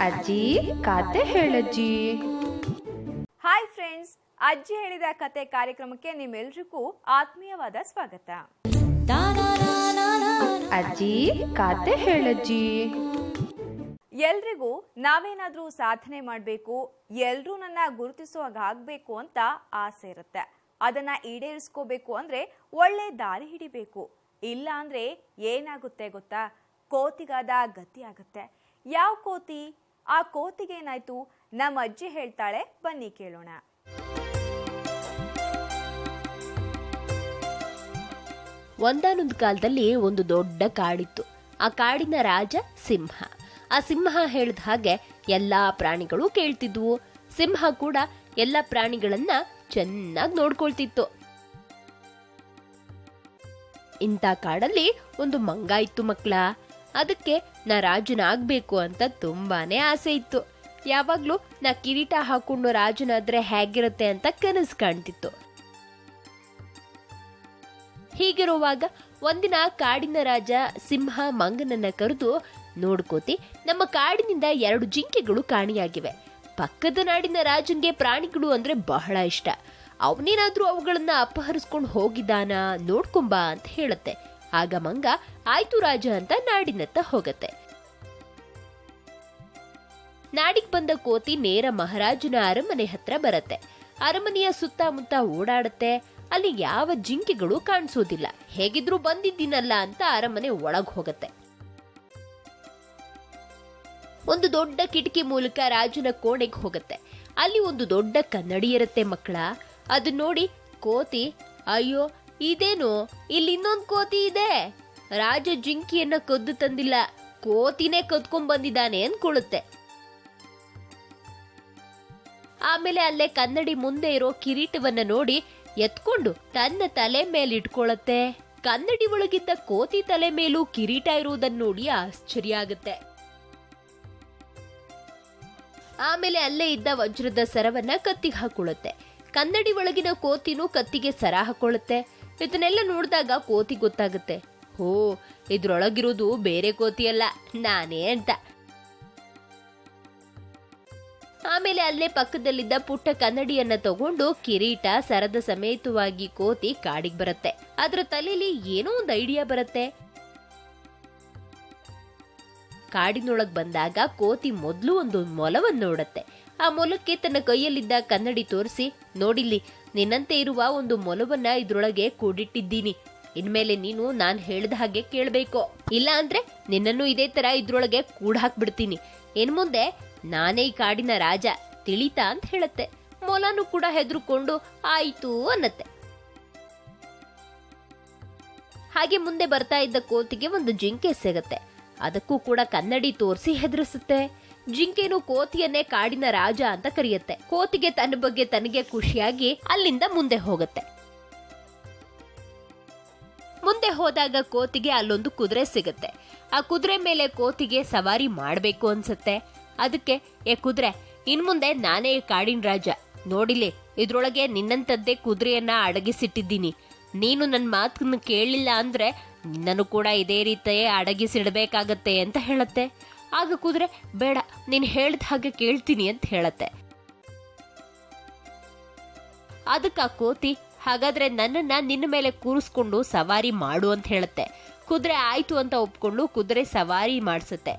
ಅಜ್ಜಿ ಕಾತೆ ಹೇಳಜ್ಜಿ. Hi friends ಅಜ್ಜಿ ಹೇಳಿದ ಕತೆ ಕಾರ್ಯಕ್ರಮಕ್ಕೆ ನಿಮ್ಮೆಲ್ರಿಗೂ ಆತ್ಮೀಯವಾದ ಸ್ವಾಗತ. ಅಜ್ಜಿ ಕತೆ ಹೇಳಜ್ಜಿ. ಎಲ್ರಿಗೂ ನಾವೇನಾದರೂ ಸಾಧನೆ ಮಾಡಬೇಕು ಎಲ್ಲರೂ ನನ್ನ ಗುರುತಿಸುವಾಗಬೇಕು ಅಂತ ಆಸೆ ಇರುತ್ತೆ. ಅದನ್ನ ಈಡೇರಿಸ್ಕೋಬೇಕು ಅಂದ್ರೆ ಒಳ್ಳೆ ದಾರಿ ಹಿಡಿಬೇಕು. ಇಲ್ಲ ಅಂದ್ರೆ ಏನಾಗುತ್ತೆ ಗೊತ್ತಾ? ಕೋತಿಗಾದ ಗತಿ ಆಗುತ್ತೆ. ಯಾವ ಕೋತಿ? ಆ ಕೋತಿಗೇನಾಯ್ತು ನಮ್ಮ ಅಜ್ಜಿ ಹೇಳ್ತಾಳೆ, ಬನ್ನಿ ಕೇಳೋಣ. ಒಂದಾನೊಂದು ಕಾಲದಲ್ಲಿ ಒಂದು ದೊಡ್ಡ ಕಾಡಿತ್ತು. ಆ ಕಾಡಿನ ರಾಜ ಸಿಂಹ. ಆ ಸಿಂಹ ಹೇಳಿದ ಹಾಗೆ ಎಲ್ಲಾ ಪ್ರಾಣಿಗಳು ಕೇಳ್ತಿದ್ವು. ಸಿಂಹ ಕೂಡ ಎಲ್ಲ ಪ್ರಾಣಿಗಳನ್ನ ಚೆನ್ನಾಗಿ ನೋಡ್ಕೊಳ್ತಿತ್ತು. ಇಂಥ ಕಾಡಲ್ಲಿ ಒಂದು ಮಂಗ ಇತ್ತು ಮಕ್ಕಳ ಅದಕ್ಕೆ ನಾ ರಾಜನಾಗ್ಬೇಕು ಅಂತ ತುಂಬಾನೇ ಆಸೆ ಇತ್ತು. ಯಾವಾಗ್ಲೂ ನಾ ಕಿರೀಟ ಹಾಕೊಂಡು ರಾಜನಾದ್ರೆ ಹೇಗಿರುತ್ತೆ ಅಂತ ಕನಸು ಕಾಣ್ತಿತ್ತು. ಹೀಗಿರುವಾಗ ಒಂದಿನ ಕಾಡಿನ ರಾಜ ಸಿಂಹ ಮಂಗನನ್ನ ಕರೆದು ನೋಡ್ಕೋತಿ ನಮ್ಮ ಕಾಡಿನಿಂದ ಎರಡು ಜಿಂಕೆಗಳು ಕಾಣಿಯಾಗಿವೆ. ಪಕ್ಕದ ನಾಡಿನ ರಾಜನ್ಗೆ ಪ್ರಾಣಿಗಳು ಅಂದ್ರೆ ಬಹಳ ಇಷ್ಟ. ಅವನೇನಾದ್ರೂ ಅವುಗಳನ್ನ ಅಪಹರಿಸ್ಕೊಂಡು ಹೋಗಿದ್ದಾನ ನೋಡ್ಕೊಂಬಾ ಅಂತ ಹೇಳುತ್ತೆ. ಆಗ ಮಂಗ, ಆಯ್ತು ರಾಜ ಅಂತ ನಾಡಿನತ್ತ ಹೋಗತ್ತೆ. ನಾಡಿಗ್ ಬಂದ ಕೋತಿ ನೇರ ಮಹಾರಾಜನ ಅರಮನೆ ಹತ್ರ ಬರತ್ತೆ. ಅರಮನೆಯ ಸುತ್ತಮುತ್ತ ಓಡಾಡತ್ತೆ. ಅಲ್ಲಿ ಯಾವ ಜಿಂಕೆಗಳು ಕಾಣಿಸೋದಿಲ್ಲ. ಹೇಗಿದ್ರು ಬಂದಿದ್ದೀನಲ್ಲ ಅಂತ ಅರಮನೆ ಒಳಗ್ ಹೋಗತ್ತೆ. ಒಂದು ದೊಡ್ಡ ಕಿಟಕಿ ಮೂಲಕ ರಾಜನ ಕೋಣೆಗೆ ಹೋಗುತ್ತೆ. ಅಲ್ಲಿ ಒಂದು ದೊಡ್ಡ ಕನ್ನಡಿ ಇರುತ್ತೆ ಮಕ್ಕಳ. ಅದನ್ನ ನೋಡಿ, ಕೋತಿ, ಅಯ್ಯೋ, ಇದೇನು? ಇಲ್ಲಿ ಇನ್ನೊಂದು ಕೋತಿ ಇದೆ. ರಾಜ ಜಿಂಕಿಯನ್ನ ಕದ್ದು ತಂದಿಲ್ಲ. ಕೋತಿನೇ ಕದ್ಕೊಂಡ್ ಬಂದಿದ್ದಾನೆ ಅಂದ್ಕೊಳ್ಳುತ್ತೆ. ಆಮೇಲೆ ಅಲ್ಲೇ ಕನ್ನಡಿ ಮುಂದೆ ಇರೋ ಕಿರೀಟವನ್ನ ನೋಡಿ ಎತ್ಕೊಂಡು ತನ್ನ ತಲೆ ಮೇಲೆ ಇಟ್ಕೊಳತ್ತೆ ಕನ್ನಡಿ ಒಳಗಿದ್ದ ಕೋತಿ ತಲೆ ಮೇಲೂ ಕಿರೀಟ ಇರುವುದನ್ನು ನೋಡಿ ಆಶ್ಚರ್ಯ ಆಗುತ್ತೆ. ಆಮೇಲೆ ಅಲ್ಲೇ ಇದ್ದ ವಜ್ರದ ಸರವನ್ನ ಕತ್ತಿಗೆ ಹಾಕೊಳ್ಳುತ್ತೆ. ಕನ್ನಡಿ ಒಳಗಿನ ಕೋತಿನೂ ಕತ್ತಿಗೆ ಸರ ಹಾಕೊಳ್ಳುತ್ತೆ. ಇದನ್ನೆಲ್ಲ ನೋಡಿದಾಗ ಕೋತಿ ಗೊತ್ತಾಗುತ್ತೆ. ಹೋ, ಇದ್ರೊಳಗಿರೋದು ಬೇರೆ ಕೋತಿ ಅಲ್ಲ ನಾನೇ ಅಂತ. ಆಮೇಲೆ ಅಲ್ಲೇ ಪಕ್ಕದಲ್ಲಿದ್ದ ಪುಟ್ಟ ಕನ್ನಡಿಯನ್ನ ತಗೊಂಡು ಕಿರೀಟ, ಸರದ ಸಮೇತವಾಗಿ ಕೋತಿ ಕಾಡಿಗೆ ಬರುತ್ತೆ. ಅದ್ರ ತಲೆಯಲ್ಲಿ ಏನೋ ಒಂದು ಐಡಿಯಾ ಬರುತ್ತೆ. ಕಾಡಿನೊಳಗ್ ಬಂದಾಗ ಕೋತಿ ಮೊದ್ಲು ಒಂದು ಮೊಲವನ್ನ ನೋಡತ್ತೆ. ಆ ಮೊಲಕ್ಕೆ ತನ್ನ ಕೈಯಲ್ಲಿದ್ದ ಕನ್ನಡಿ ತೋರಿಸಿ, ನೋಡಿಲ್ಲಿ, ನಿನ್ನಂತೆ ಇರುವ ಒಂದು ಮೊಲವನ್ನ ಇದ್ರೊಳಗೆ ಕೂಡಿಟ್ಟಿದ್ದೀನಿ. ಇನ್ಮೇಲೆ ನೀನು ನಾನ್ ಹೇಳ್ದ ಹಾಗೆ ಕೇಳ್ಬೇಕು. ಇಲ್ಲ ಅಂದ್ರೆ ನಿನ್ನನ್ನು ಇದೇ ತರ ಇದ್ರೊಳಗೆ ಕೂಡ್ ಹಾಕ್ಬಿಡ್ತೀನಿ ಇನ್ ಮುಂದೆ ನಾನೇ ಈ ಕಾಡಿನ ರಾಜ, ತಿಳಿತಾ ಅಂತ ಹೇಳತ್ತೆ. ಮೊಲನು ಕೂಡ ಹೆದರುಕೊಂಡು ಆಯ್ತು ಅನ್ನತ್ತೆ. ಹಾಗೆ ಮುಂದೆ ಬರ್ತಾ ಇದ್ದ ಕೋತಿಗೆ ಒಂದು ಜಿಂಕೆ ಸಿಗತ್ತೆ. ಅದಕ್ಕೂ ಕೂಡ ಕನ್ನಡಿ ತೋರಿಸಿ ಹೆದರಿಸುತ್ತೆ. ಜಿಂಕೆನು ಕೋತಿಯನ್ನೇ ಕಾಡಿನ ರಾಜ ಅಂತ ಕರೆಯುತ್ತೆ. ಕೋತಿಗೆ ತನ್ನ ಬಗ್ಗೆ ತನಗೆ ಖುಷಿಯಾಗಿ ಅಲ್ಲಿಂದ ಮುಂದೆ ಹೋಗುತ್ತೆ. ಮುಂದೆ ಹೋದಾಗ ಕೋತಿಗೆ ಅಲ್ಲೊಂದು ಕುದುರೆ ಸಿಗುತ್ತೆ. ಆ ಕುದುರೆ ಮೇಲೆ ಕೋತಿಗೆ ಸವಾರಿ ಮಾಡಬೇಕು ಅನ್ಸುತ್ತೆ. ಅದಕ್ಕೆ, ಏ ಕುದುರೆ ಇನ್ ಮುಂದೆ ನಾನೇ ಕಾಡಿನ ರಾಜ. ನೋಡಿಲಿ, ಇದ್ರೊಳಗೆ ನಿನ್ನಂತದ್ದೇ ಕುದುರೆಯನ್ನ ಅಡಗಿಸಿಟ್ಟಿದ್ದೀನಿ. ನೀನು ನನ್ನ ಮಾತನ್ನ ಕೇಳಲಿಲ್ಲ ಅಂದ್ರೆ ನಿನ್ನನ್ನು ಕೂಡ ಇದೇ ರೀತಿಯೇ ಅಡಗಿಸಿಡಬೇಕಾಗತ್ತೆ ಅಂತ ಹೇಳತ್ತೆ. ಆಗ ಕುದುರೆ, ಬೇಡ, ನೀನು ಹೇಳಿದ ಹಾಗೆ ಕೇಳ್ತೀನಿ ಅಂತ ಹೇಳತ್ತೆ. ಅದಕ್ಕೆ ಕೋತಿ, ಹಾಗಾದ್ರೆ ನನ್ನನ್ನ ನಿನ್ನ ಮೇಲೆ ಕೂರಿಸ್ಕೊಂಡು ಸವಾರಿ ಮಾಡು ಅಂತ ಹೇಳುತ್ತೆ. ಕುದುರೆ ಆಯ್ತು ಅಂತ ಒಪ್ಕೊಂಡು ಕುದುರೆ ಸವಾರಿ ಮಾಡಿಸುತ್ತೆ.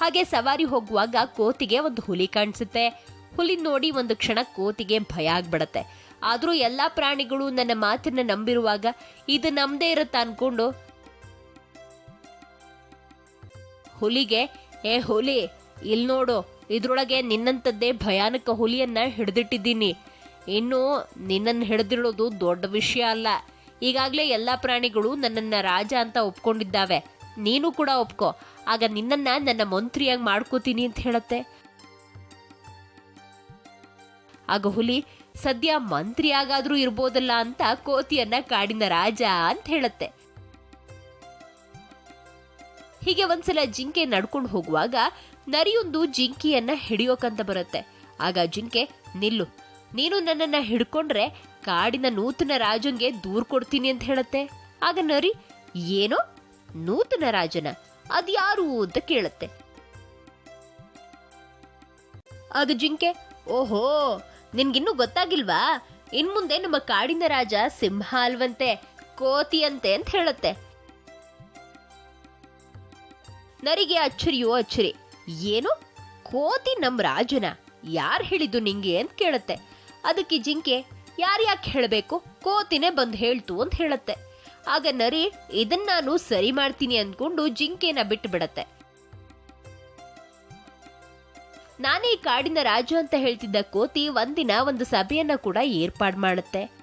ಹಾಗೆ ಸವಾರಿ ಹೋಗುವಾಗ ಕೋತಿಗೆ ಒಂದು ಹುಲಿ ಕಾಣಿಸುತ್ತೆ. ಹುಲಿ ನೋಡಿ ಒಂದು ಕ್ಷಣ ಕೋತಿಗೆ ಭಯ ಆಗ್ಬಿಡತ್ತೆ. ಆದ್ರೂ ಎಲ್ಲಾ ಪ್ರಾಣಿಗಳು ನನ್ನ ಮಾತನ್ನ ನಂಬಿರುವಾಗ ಇದು ನಮ್ದೇ ಇರುತ್ತೆ ಅನ್ಕೊಂಡು, ಹುಲಿಗೆ, ಏ ಹುಲಿ ಇಲ್ಲಿ ನೋಡು, ಇದ್ರೊಳಗೆ ನಿನ್ನಂಥದ್ದೇ ಭಯಾನಕ ಹುಲಿಯನ್ನ ಹಿಡಿದಿಟ್ಟಿದ್ದೀನಿ. ಇನ್ನು ನಿನ್ನನ್ನು ಹಿಡಿದಿಡೋದು ದೊಡ್ಡ ವಿಷಯ ಅಲ್ಲ. ಈಗಾಗಲೇ ಎಲ್ಲ ಪ್ರಾಣಿಗಳು ನನ್ನನ್ನ ರಾಜ ಅಂತ ಒಪ್ಕೊಂಡಿದ್ದಾವೆ. ನೀನು ಕೂಡ ಒಪ್ಕೋ. ಆಗ ನಿನ್ನನ್ನ ನನ್ನ ಮಂತ್ರಿಯಾಗಿ ಮಾಡ್ಕೋತೀನಿ ಅಂತ ಹೇಳತ್ತೆ. ಆಗ ಹುಲಿ ಸದ್ಯ ಮಂತ್ರಿಯಾಗಾದ್ರೂ ಇರ್ಬೋದಲ್ಲ ಅಂತ ಕೋತಿಯನ್ನ ಕಾಡಿನ ರಾಜ ಅಂತ ಹೇಳುತ್ತೆ. ಹೀಗೆ ಒಂದ್ಸಲ ಜಿಂಕೆ ನಡ್ಕೊಂಡು ಹೋಗುವಾಗ ನರಿಯೊಂದು ಜಿಂಕಿಯನ್ನ ಹಿಡಿಯೋಕಂತ ಬರುತ್ತೆ. ಆಗ ಜಿಂಕೆ, ನಿಲ್ಲು, ನೀನು ನನ್ನನ್ನ ಹಿಡ್ಕೊಂಡ್ರೆ ಕಾಡಿನ ನೂತನ ರಾಜಂಗೆ ದೂರ್ ಕೊಡ್ತೀನಿ ಅಂತ ಹೇಳತ್ತೆ. ಆಗ ನರಿ, ಏನೋ? ನೂತನ ರಾಜನ? ಅದ್ಯಾರು? ಅಂತ ಕೇಳತ್ತೆ. ಆಗ ಜಿಂಕೆ, ಓಹೋ ನಿನ್ಗಿನ್ನೂ ಗೊತ್ತಾಗಿಲ್ವಾ? ಇನ್ ಮುಂದೆ ನಮ್ಮ ಕಾಡಿನ ರಾಜ ಸಿಂಹ ಅಲ್ವಂತೆ ಕೋತಿಯಂತೆ ಅಂತ ಹೇಳುತ್ತೆ. ನರಿಗೆ ಅಚ್ಚರಿಯೋ ಅಚ್ಚರಿ. ಏನು? ಕೋತಿ ನಮ್ಮ ರಾಜನ. ಯಾರು ಹೇಳಿದ್ದು ನಿಂಗೆ ಅಂತ ಕೇಳುತ್ತೆ. ಅದಕ್ಕೆ ಜಿಂಕೆ ಯಾರ್ಯಾಕೆ ಹೇಳಬೇಕು? ಕೋತಿನೇ ಬಂದು ಹೇಳ್ತು ಅಂತ ಹೇಳತ್ತೆ. ಆಗ ನರಿ ಇದನ್ನ ನಾನು ಸರಿ ಮಾಡ್ತೀನಿ ಅಂದ್ಕೊಂಡು ಜಿಂಕೆನ ಬಿಟ್ಟು ಬಿಡತ್ತೆ ನಾನೇ ಕಾಡಿನ ರಾಜ ಅಂತ ಹೇಳ್ತಿದ್ದ ಕೋತಿ ಒಂದಿನ ಒಂದು ಸಭೆಯನ್ನ ಕೂಡ ಏರ್ಪಾಡ್ ಮಾಡುತ್ತೆ.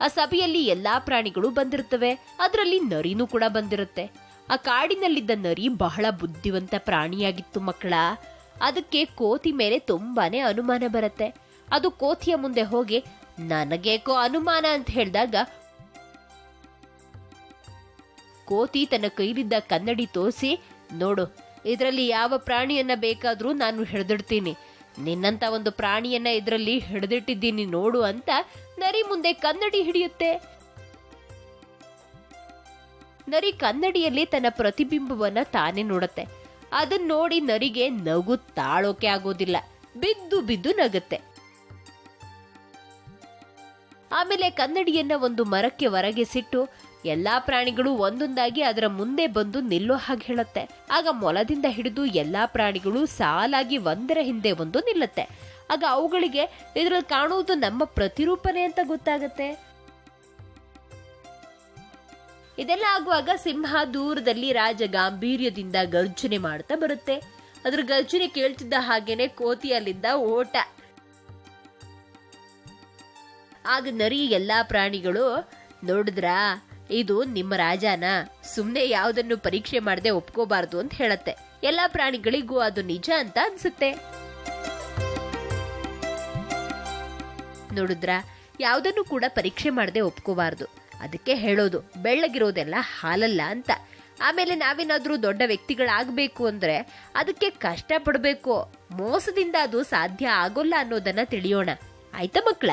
ಆ ಸಭೆಯಲ್ಲಿ ಎಲ್ಲಾ ಪ್ರಾಣಿಗಳು ಬಂದಿರುತ್ತವೆ. ಅದರಲ್ಲಿ ನರಿನೂ ಕೂಡ ಬಂದಿರುತ್ತೆ. ಆ ಕಾಡಿನಲ್ಲಿದ್ದ ನರಿ ಬಹಳ ಬುದ್ಧಿವಂತ ಪ್ರಾಣಿಯಾಗಿತ್ತು ಮಕ್ಕಳ. ಅದಕ್ಕೆ ಕೋತಿ ಮೇಲೆ ತುಂಬಾನೇ ಅನುಮಾನ ಬರುತ್ತೆ. ಅದು ಕೋತಿಯ ಮುಂದೆ ಹೋಗಿ, ನನಗೇಕೋ ಅನುಮಾನ ಅಂತ ಹೇಳಿದಾಗ ಕೋತಿ ತನ್ನ ಕೈಲಿದ್ದ ಕನ್ನಡಿ ತೋರಿಸಿ, ನೋಡು ಇದರಲ್ಲಿ ಯಾವ ಪ್ರಾಣಿಯನ್ನ ಬೇಕಾದ್ರೂ ನಾನು ಹಿಡಿದಿಡ್ತೀನಿ. ನಿನ್ನಂತ ಒಂದು ಪ್ರಾಣಿಯನ್ನ ಇದರಲ್ಲಿ ಹಿಡಿದಿಟ್ಟಿದ್ದೀನಿ ನೋಡು ಅಂತ ನರಿ ಮುಂದೆ ಕನ್ನಡಿ ಹಿಡಿಯುತ್ತೆ. ನರಿ ಕನ್ನಡಿಯಲ್ಲಿ ತನ್ನ ಪ್ರತಿಬಿಂಬವನ್ನ ತಾನೇ ನೋಡುತ್ತೆ. ಅದನ್ನ ನೋಡಿ ನರಿಗೆ ನಗು ತಾಳೋಕೆ ಆಗೋದಿಲ್ಲ. ಬಿದ್ದು ಬಿದ್ದು ನಗುತ್ತೆ. ಆಮೇಲೆ ಕನ್ನಡಿಯನ್ನ ಒಂದು ಮರಕ್ಕೆ ಹೊರಗೆ ಸಿಟ್ಟು ಎಲ್ಲಾ ಪ್ರಾಣಿಗಳು ಒಂದೊಂದಾಗಿ ಅದರ ಮುಂದೆ ಬಂದು ನಿಲ್ಲೋ ಹಾಗೆ ಹೇಳುತ್ತೆ. ಆಗ ಮೊಲದಿಂದ ಹಿಡಿದು ಎಲ್ಲಾ ಪ್ರಾಣಿಗಳು ಸಾಲಾಗಿ ಒಂದರ ಹಿಂದೆ ಒಂದು ನಿಲ್ಲುತ್ತೆ. ಆಗ ಅವುಗಳಿಗೆ ಇದ್ರಲ್ಲಿ ಕಾಣುವುದು ನಮ್ಮ ಪ್ರತಿರೂಪನೆ ಅಂತ ಗೊತ್ತಾಗತ್ತೆ. ಇದೆಲ್ಲ ಆಗುವಾಗ ಸಿಂಹ ದೂರದಲ್ಲಿ ರಾಜ ಗಾಂಭೀರ್ಯದಿಂದ ಗರ್ಜನೆ ಮಾಡ್ತಾ ಬರುತ್ತೆ. ಅದ್ರ ಗರ್ಜನೆ ಕೇಳ್ತಿದ್ದ ಹಾಗೇನೆ ಕೋತಿಯಲ್ಲಿದ್ದ ಓಟ. ಆಗ ನರಿ ಎಲ್ಲಾ ಪ್ರಾಣಿಗಳು, ನೋಡಿದ್ರಾ? ಇದು ನಿಮ್ಮ ರಾಜಾನ. ಸುಮ್ನೆ ಯಾವುದನ್ನು ಪರೀಕ್ಷೆ ಮಾಡದೆ ಒಪ್ಕೋಬಾರ್ದು ಅಂತ ಹೇಳತ್ತೆ. ಎಲ್ಲಾ ಪ್ರಾಣಿಗಳಿಗೂ ಅದು ನಿಜ ಅಂತ ಅನ್ಸುತ್ತೆ. ನೋಡಿದ್ರಾ, ಯಾವುದನ್ನು ಕೂಡ ಪರೀಕ್ಷೆ ಮಾಡದೆ ಒಪ್ಕೋಬಾರ್ದು. ಅದಕ್ಕೆ ಹೇಳೋದು, ಬೆಳ್ಳಗಿರೋದೆಲ್ಲ ಹಾಲಲ್ಲ ಅಂತ. ಆಮೇಲೆ ನಾವೇನಾದ್ರೂ ದೊಡ್ಡ ವ್ಯಕ್ತಿಗಳಾಗಬೇಕು ಅಂದ್ರೆ ಅದಕ್ಕೆ ಕಷ್ಟ ಪಡ್ಬೇಕು. ಮೋಸದಿಂದ ಅದು ಸಾಧ್ಯ ಆಗೋಲ್ಲ ಅನ್ನೋದನ್ನ ತಿಳಿಯೋಣ. ಆಯ್ತಾ ಮಕ್ಕಳ?